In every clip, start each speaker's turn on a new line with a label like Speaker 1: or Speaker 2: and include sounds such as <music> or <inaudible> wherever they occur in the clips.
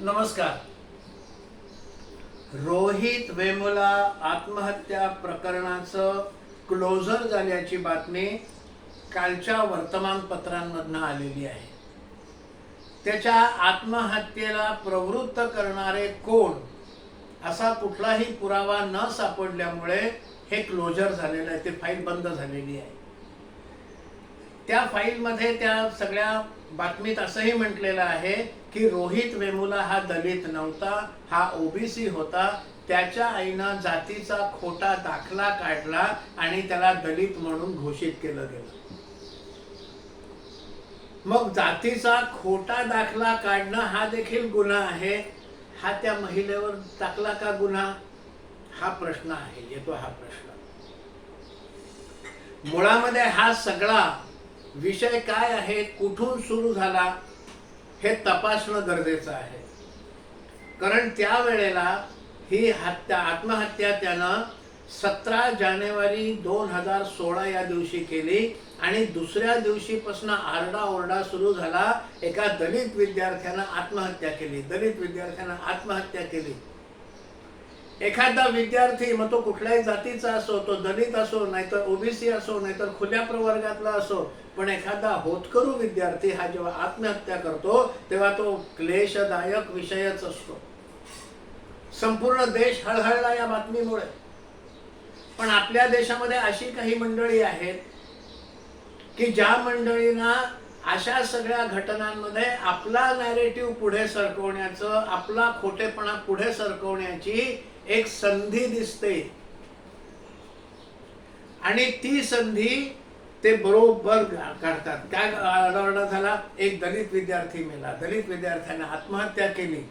Speaker 1: नमस्कार. रोहित वेमुला आत्महत्या प्रकरणाचं क्लोजर झाल्याची बातमी कालच्या वर्तमानपत्रांमधनं आलेली आहे. त्याच्या आत्महत्येला प्रवृत्त करणारे कोण असा कुठलाही पुरावा न सापडल्यामुळे हे क्लोजर झालेलं आहे ते फाईल बंद झालेली आहे. त्या फाईलमध्ये त्या सगळ्या बातमीत असंही म्हटलेलं आहे की रोहित वेमुला हा दलित नव्हता हा ओबीसी होता. त्याच्या आईनं जातीचा खोटा दाखला काढला आणि त्याला दलित म्हणून घोषित केलं गेलं. मग जातीचा खोटा दाखला काढणं हा देखील गुन्हा आहे. हा त्या महिलेवर टाकला का गुन्हा? हा प्रश्न आहे येतो हा प्रश्न. मुळामध्ये हा सगळा विषय काय आहे कुठून सुरू झाला हे तपासणं गरजेचं आहे. कारण त्यावेळेला ही हत्या आत्महत्या त्यानं सतरा जानेवारी दोन हजार सोळा या दिवशी केली आणि दुसऱ्या दिवशीपासून आरडाओरडा सुरू झाला. एका दलित विद्यार्थ्यानं आत्महत्या केली. दलित विद्यार्थ्यानं आत्महत्या केली. एखादा विद्यार्थी मग तो कुठल्याही जातीचा असो तो दलित असो नाहीतर ओबीसी असो नाहीतर खुल्या प्रवर्गातला असो पण एखादा होतकरू विद्यार्थी हा जेव्हा आत्महत्या करतो तेव्हा तो क्लेशदायक विषयच असतो. संपूर्ण देश हळहळला या बातमीमुळे. पण आपल्या देशामध्ये अशी काही मंडळी आहेत की ज्या मंडळींना अशा सगळ्या घटनांमध्ये आपला नॅरेटिव्ह पुढे सरकवण्याचं आपला खोटेपणा पुढे सरकवण्याची एक संधी दिसते. आणि ती संधी ते बरोबर काढतात काय आरडाओरडा झाला? एक दलित विद्यार्थी मेला. दलित विद्यार्थ्याने आत्महत्या केली.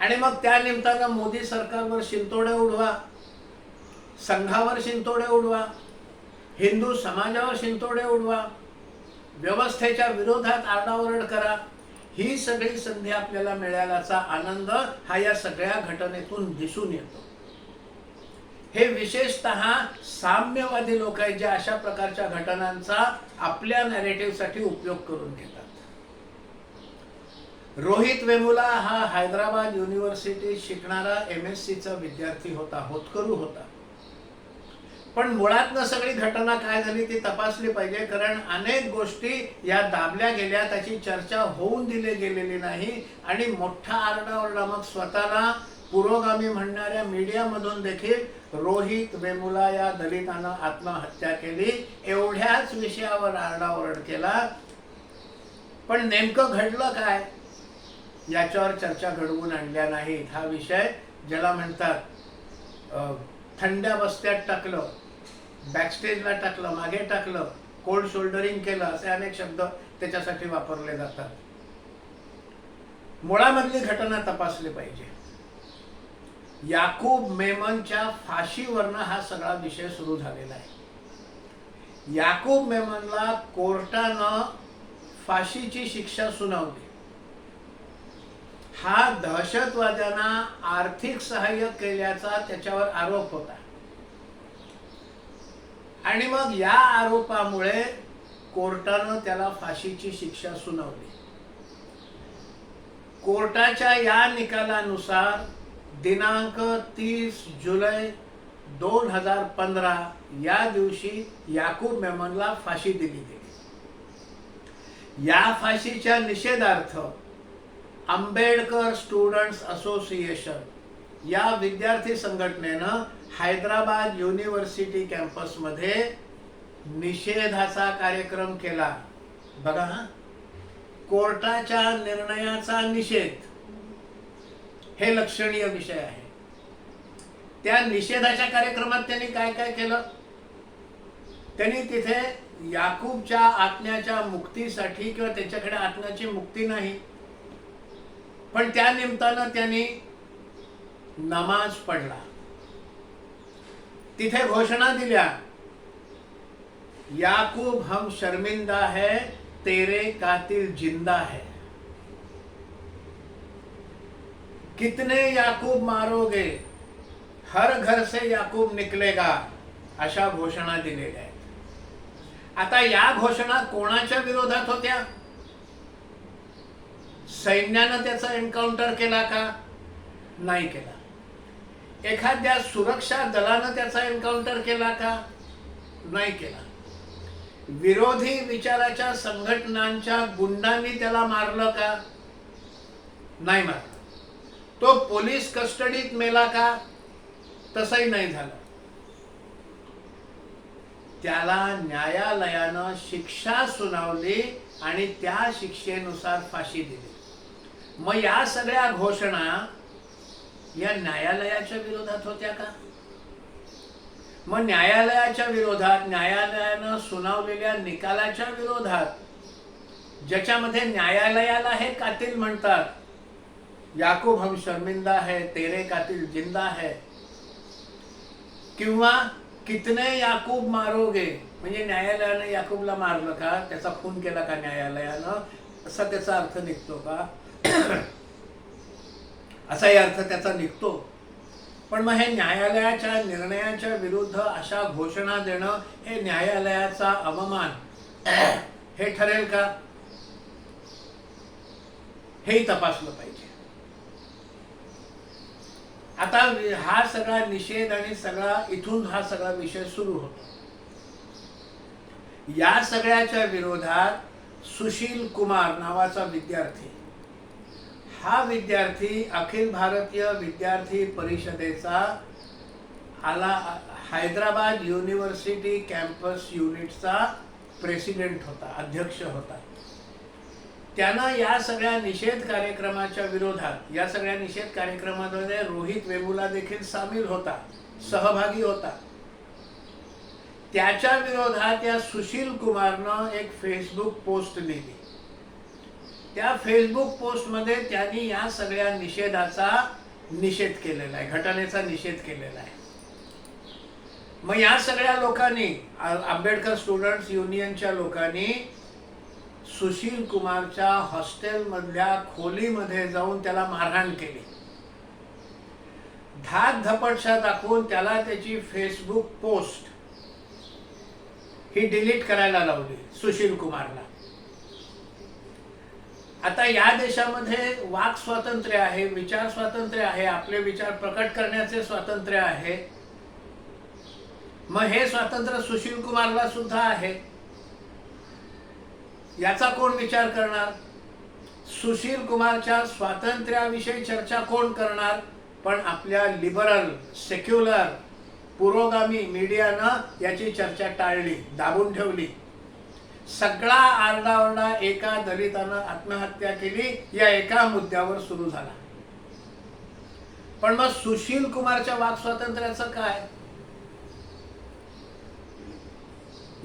Speaker 1: आणि मग त्या निमित्तानं मोदी सरकारवर शिंतोडे उडवा. संघावर शिंतोडे उडवा. हिंदू समाजावर शिंतोडे उडवा. व्यवस्थेच्या विरोधात आरडाओरड करा. ही सगळी संधी आपल्याला मिळाल्याचा आनंद हा या सगळ्या घटनेतून दिसून येतो. हे विशेषत साम्यवादी लोक आहेत जे अशा प्रकारच्या घटनांचा आपल्या नॅरेटिव्हसाठी उपयोग करून घेतात. रोहित वेमुला हा हैदराबाद युनिव्हर्सिटीत शिकणारा एम एस सीचा विद्यार्थी होता होतकरू होता. पण मुळातनं सगळी घटना काय झाली ती तपासली पाहिजे कारण अनेक गोष्टी या दाबल्या गेल्या त्याची चर्चा होऊन दिली गेलेली नाही. आणि मोठा आरडाओरडा मग स्वतःला पुरोगामी म्हणणाऱ्या मीडियामधून देखील रोहित वेमुला या दलितानं आत्महत्या केली. एवढ्याच विषयावर आरडाओरड केला. पण नेमकं घडलं काय? याच्यावर चर्चा घडवून आणल्या नाहीत हा विषय ज्याला म्हणतात थंड्या बस्त्यात टाकलं बॅकस्टेजला टाकलं मागे टाकलं कोल्ड शोल्डरिंग केलं असे अनेक शब्द त्याच्यासाठी वापरले जातात. मुळामधली घटना तपासली पाहिजे. याकूब मेमनच्या फाशीवरनं हा सगळा विषय सुरू झालेला आहे. याकूब मेमनला कोर्टानं फाशीची शिक्षा सुनावली. हा दहशतवाद्यांना आर्थिक सहाय्य केल्याचा त्याच्यावर आरोप होता. आणि मग या आरोपामुळे कोर्टानं त्याला फाशीची शिक्षा सुनावली. कोर्टाच्या या निकालानुसार दिनांक तीस जुलै दोन हजार पंधरा या दिवशी याकूब मेमनला फाशी दिली गेली. या फाशीच्या निषेधार्थ आंबेडकर स्टुडंट्स असोसिएशन या विद्यार्थी संघटनेनं हैदराबाद युनिव्हर्सिटी कॅम्पसमध्ये निषेधाचा कार्यक्रम केला. बघा हा. कोर्टाच्या निर्णयाचा निषेध. हे लक्षणीय विषय आहे. त्या निषेधाच्या कार्यक्रमात त्यांनी काय काय केलं? त्यांनी तिथे याकूबच्या आत्म्याच्या मुक्तीसाठी किंवा त्याच्याकडे आत्म्याची मुक्ती नाही. पण त्या निमित्तानं त्यांनी नमाज पडला तिथे घोषणा दिल्या याकूब हम शर्मिंदा है तेरे कातिल जिंदा है. कितने याकूब मारोगे? हर घर से याकूब निकलेगा अशा घोषणा दिलेल्या आहेत. आता या घोषणा कोणाच्या विरोधात होत्या? सैन्यानं त्याचा एन्काउंटर केला का? नाही केला. एखाद्या सुरक्षा दलानं त्याचा एन्काउंटर केला का? नाही केला. विरोधी विचाराच्या संघटनांच्या गुंडांनी त्याला मारलं का? नाही मारलं. तो पोलीस कस्टडीत मेला का? तसंही नाही झालं. त्याला न्यायालयानं शिक्षा सुनावली आणि त्या शिक्षेनुसार फाशी दिली. मग या सगळ्या घोषणा या न्यायालयाच्या विरोधात होत्या का? मग न्यायालयाच्या विरोधात न्यायालयानं सुनावलेल्या निकालाच्या विरोधात ज्याच्यामध्ये न्यायालयाला हे कातिल म्हणतात याकूब हम शर्मिंदा है तेरे कातिल जिंदा है किंवा कितने याकूब मारोगे? म्हणजे न्यायालयानं याकूबला मारलं का? त्याचा खून केला का न्यायालयानं? असा त्याचा अर्थ निघतो का? <coughs> असाही अर्थ त्याचा निघतो. पण मग हे न्यायालयाच्या निर्णयाच्या विरुद्ध अशा घोषणा देणं हे न्यायालयाचा अवमान. <coughs> हे ठरेल का? हेही तपासलं पाहिजे. आता हा सगळा निषेध आणि सगळा इथून हा सगळा विषय सुरू होतो. या सगळ्याच्या विरोधात सुशील कुमार नावाचा विद्यार्थी हा विद्यार्थी अखिल भारतीय विद्यार्थी परिषदेचा आला हैदराबाद युनिव्हर्सिटी कॅम्पस युनिटचा प्रेसिडेंट होता अध्यक्ष होता. त्यानं या सगळ्या निषेध कार्यक्रमाच्या विरोधात या सगळ्या निषेध कार्यक्रमामध्ये रोहित वेमुला देखील सामील होता सहभागी होता. त्याच्या विरोधात या सुशील कुमारनं एक फेसबुक पोस्ट लिहिली. त्या फेसबुक पोस्टमध्ये त्यांनी या सगळ्या निषेधाचा निषेध केलेला आहे घटनेचा निषेध केलेला आहे. मग या सगळ्या लोकांनी आंबेडकर स्टुडंट्स युनियनच्या लोकांनी सुशील कुमारच्या हॉस्टेलमधल्या खोलीमध्ये जाऊन त्याला मारहाण केली. धाक धपटशा दाखवून त्याला त्याची फेसबुक पोस्ट ही डिलीट करायला लावली सुशील कुमारला. आता या देशामध्ये वाक स्वातंत्र्य आहे विचार स्वातंत्र्य आहे आपले विचार प्रकट करण्याचे स्वातंत्र्य आहे. मग हे स्वातंत्र्य सुशील कुमारला सुद्धा आहे. याचा कोण विचार करणार? सुशील कुमारच्या स्वातंत्र्याविषयी चर्चा कोण करणार? पण आपल्या लिबरल सेक्युलर पुरोगामी मीडियानं याची चर्चा टाळली दाबून ठेवली. सगळा आरडाओरडा एका दलितानं आत्महत्या केली या एका मुद्द्यावर सुरू झाला. पण मग सुशील कुमारच्या वाक स्वातंत्र्याचं काय?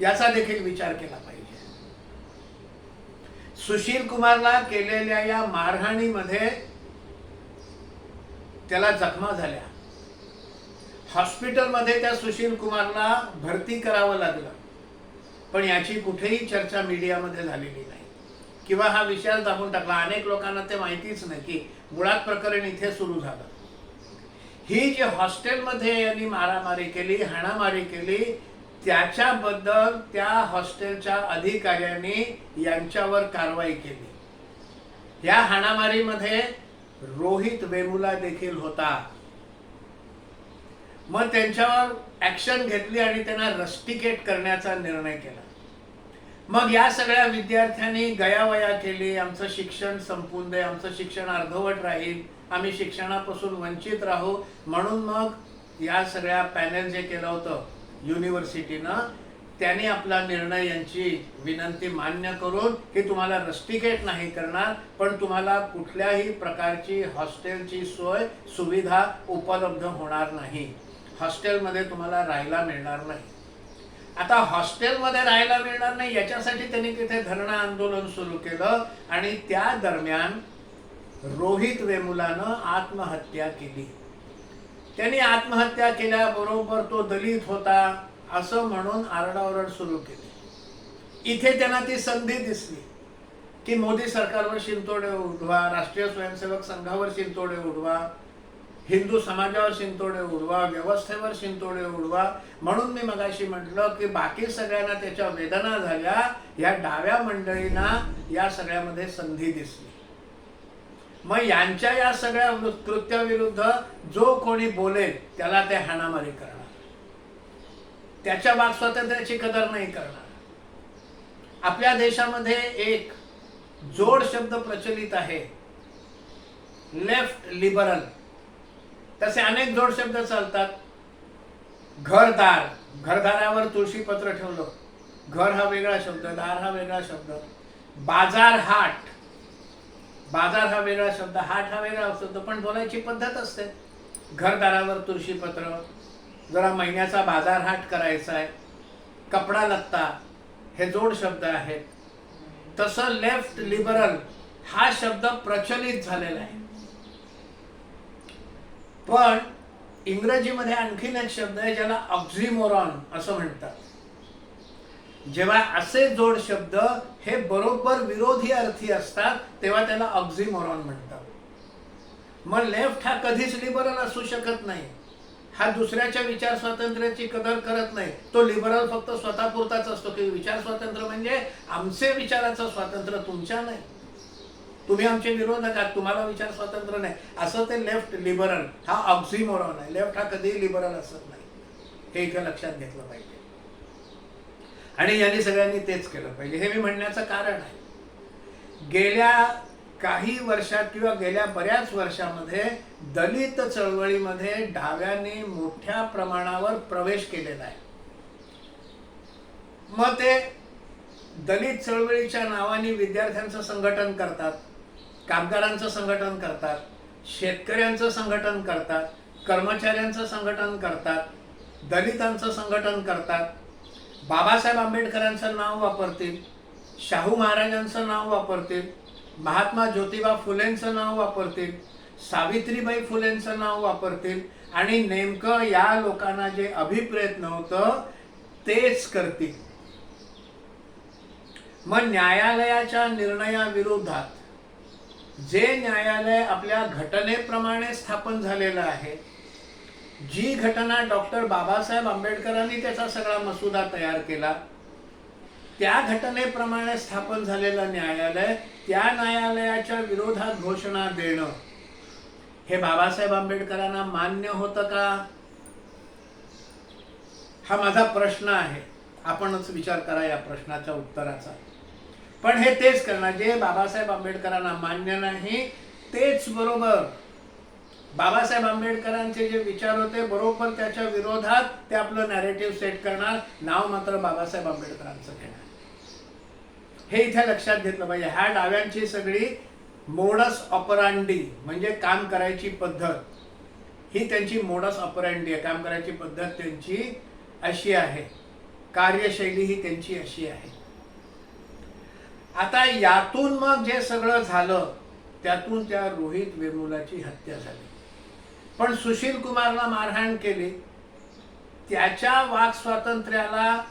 Speaker 1: याचा देखील विचार केला पाहिजे. सुशील कुमारला केलेल्या या मारहाणीमध्ये त्याला जखमा झाल्या. हॉस्पिटलमध्ये त्या सुशील कुमारला भरती करावं लागलं. पण याची कुठेही चर्चा मीडियामध्ये झालेली नाही. किंवा हा विषय दाबून टाकला. अनेक लोकांना ते माहितीच नाही की मुळात प्रकरण इथे सुरू झालं. ही जी हॉस्टेलमध्ये यांनी मारामारी केली हाणामारी केली त्याच्याबद्दल त्या हॉस्टेलच्या अधिकाऱ्यांनी यांच्यावर कारवाई केली. या हाणामारीमध्ये रोहित वेमुला देखील होता. मग त्यांच्यावर ऍक्शन घेतली आणि त्यांना रस्टिकेट करण्याचा निर्णय केला. मग या सगळ्या विद्यार्थ्यांनी गयावया केली. आमचं शिक्षण संपून दे आमचं शिक्षण अर्धवट राहील. आम्ही शिक्षणापासून वंचित राहू. म्हणून मग या सगळ्या पॅनल जे केलं होतं युनिव्हर्सिटीनं त्यांनी आपला निर्णय यांची विनंती मान्य करून की तुम्हाला रस्टिकेट नाही करणार पण तुम्हाला कुठल्याही प्रकारची हॉस्टेलची सोय सुविधा उपलब्ध होणार नाही. हॉस्टेलमध्ये तुम्हाला राहायला मिळणार नाही. आता हॉस्टेलमध्ये राहायला मिळणार नाही याच्यासाठी त्यांनी तिथे धरणं आंदोलन सुरू केलं आणि त्या दरम्यान रोहित वेमुलानं आत्महत्या केली. त्यांनी आत्महत्या केल्याबरोबर तो दलित होता असं म्हणून आरडाओरड सुरू केली. इथे त्यांना ती संधी दिसली की मोदी सरकारवर शिंतोडे उडवा राष्ट्रीय स्वयंसेवक संघावर शिंतोडे उडवा हिंदू समाजावर शिंतोडे उडवा व्यवस्थेवर शिंतोडे उडवा म्हणून मी मगाशी म्हटलं की बाकी सगळ्यांना त्याच्या वेदना झाल्या या डाव्या मंडळींना या सगळ्यामध्ये संधी दिसली. मग यांच्या या सगळ्या कृत्याविरुद्ध जो कोणी बोलेल त्याला ते हाणामारी करणार. त्याच्या वाक स्वातंत्र्याची कदर नाही करणार. आपल्या देशामध्ये एक जोड शब्द प्रचलित आहे लेफ्ट लिबरल. तसे अनेक जोड शब्द चालतात. घरदार. घरदारावर तुळशीपत्र ठेवलं. घर हा वेगळा शब्द दार हा वेगळा शब्द. बाजार हाट. बाजार हा वेगळा शब्द हाट हा वेगळा शब्द पण बोलायची पद्धत असते. घरदारावर तुळशीपत्र जरा महिन्याचा बाजार हाट करायचा आहे. कपडा लत्ता. हे जोड शब्द आहेत. तसं लेफ्ट लिबरल हा शब्द प्रचलित झालेला आहे. पण इंग्रजीमध्ये आणखीन एक शब्द आहे ज्याला ऑक्झिमोरॉन असं म्हणतात. जेव्हा असे जोड शब्द हे बरोबर विरोधी अर्थी असतात तेव्हा त्याला ऑक्झिमोरॉन म्हणतात. मग लेफ्ट हा कधीच लिबरल असू शकत नाही. हा दुसऱ्याच्या विचार स्वातंत्र्याची कदर करत नाही. तो लिबरल फक्त स्वतःपुरताच असतो. की विचार स्वातंत्र्य म्हणजे आमचे विचाराचं स्वातंत्र्य तुमच्या नाही. तुम्ही आमचे विरोधक आहात तुम्हाला विचार स्वातंत्र्य नाही. असं ते लेफ्ट लिबरल हा ऑक्झिमोरॉन आहे. लेफ्ट हा कधीही लिबरल असत नाही. हे इथं लक्षात घेतलं पाहिजे. आणि यांनी सगळ्यांनी तेच केलं पाहिजे. हे मी म्हणण्याचं कारण आहे. गेल्या काही वर्षात किंवा गेल्या बऱ्याच वर्षामध्ये दलित चळवळीमध्ये डाव्याने मोठ्या प्रमाणावर प्रवेश केलेला आहे. मग ते दलित चळवळीच्या नावाने विद्यार्थ्यांचं संघटन करतात. कामगारांचं संघटन करतात शेतकऱ्यांचं संघटन करतात कर्मचाऱ्यांचं संघटन करतात दलितांचं संघटन करतात. बाबासाहेब आंबेडकरांचं नाव वापरतील शाहू महाराजांचं नाव वापरतील महात्मा ज्योतिबा फुलेंचं नाव वापरतील सावित्रीबाई फुलेंचं नाव वापरतील आणि नेमकं या लोकांना जे अभिप्रेत नव्हतं तेच करतील. मग न्यायालयाच्या निर्णयाविरोधात जे न्यायालय आपल्या घटनेप्रमाणे स्थापन झालेलं आहे जी घटना डॉक्टर बाबासाहेब आंबेडकरांनी त्याचा सगळा मसुदा तयार केला त्या घटनेप्रमाणे स्थापन झालेलं न्यायालय त्या न्यायालयाच्या विरोधात घोषणा देणं हे बाबासाहेब आंबेडकरांना मान्य होतं का? हा माझा प्रश्न आहे. आपणच विचार करा या प्रश्नाच्या उत्तराचा. पण हे तेच करणार. जे बाबासाहेब आंबेडकरांना मान्य नाही तेच बरोबर. बाबासाहेब आंबेडकरांचे जे विचार होते बरोबर त्याच्या विरोधात ते आपलं नॅरेटिव्ह सेट करणार. नाव मात्र बाबासाहेब आंबेडकरांचं घेणार. हे इथे लक्षात घेतलं पाहिजे. ह्या डाव्यांची सगळी मोडस ऑपरांडी म्हणजे काम करायची पद्धत ही त्यांची मोडस ऑपरांडी आहे. काम करायची पद्धत त्यांची अशी आहे. कार्यशैली ही त्यांची अशी आहे. आता यातून मग जे सगळं झालं त्यातून त्या रोहित वेमुलाची हत्या झाली. पण सुशील कुमारला मारहाण केली. त्याच्या वाक स्वातंत्र्याला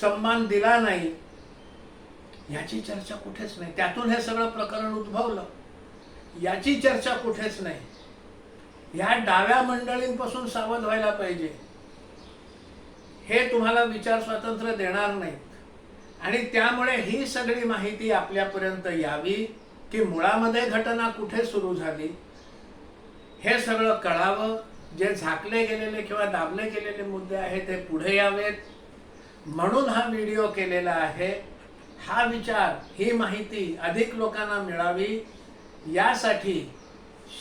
Speaker 1: सन्मान दिला नाही. याची चर्चा कुठेच नाही. त्यातून हे सगळं प्रकरण उद्भवलं. याची चर्चा कुठेच नाही. ह्या डाव्या मंडळींपासून सावध व्हायला पाहिजे. हे तुम्हाला विचार स्वातंत्र्य देणार नाहीत. आणि त्यामुळे ही सगळी माहिती आपल्यापर्यंत यावी की मुळामध्ये घटना कुठे सुरू झाली? हे सगळं कळावं. जे झाकले गेलेले किंवा दाबले गेलेले मुद्दे आहेत ते पुढे यावेत. म्हणून हा व्हिडिओ केलेला आहे. हा विचार ही माहिती अधिक लोकांना मिळावी. यासाठी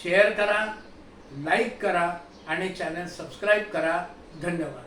Speaker 1: शेअर करा लाईक करा आणि चॅनल सबस्क्राईब करा. धन्यवाद.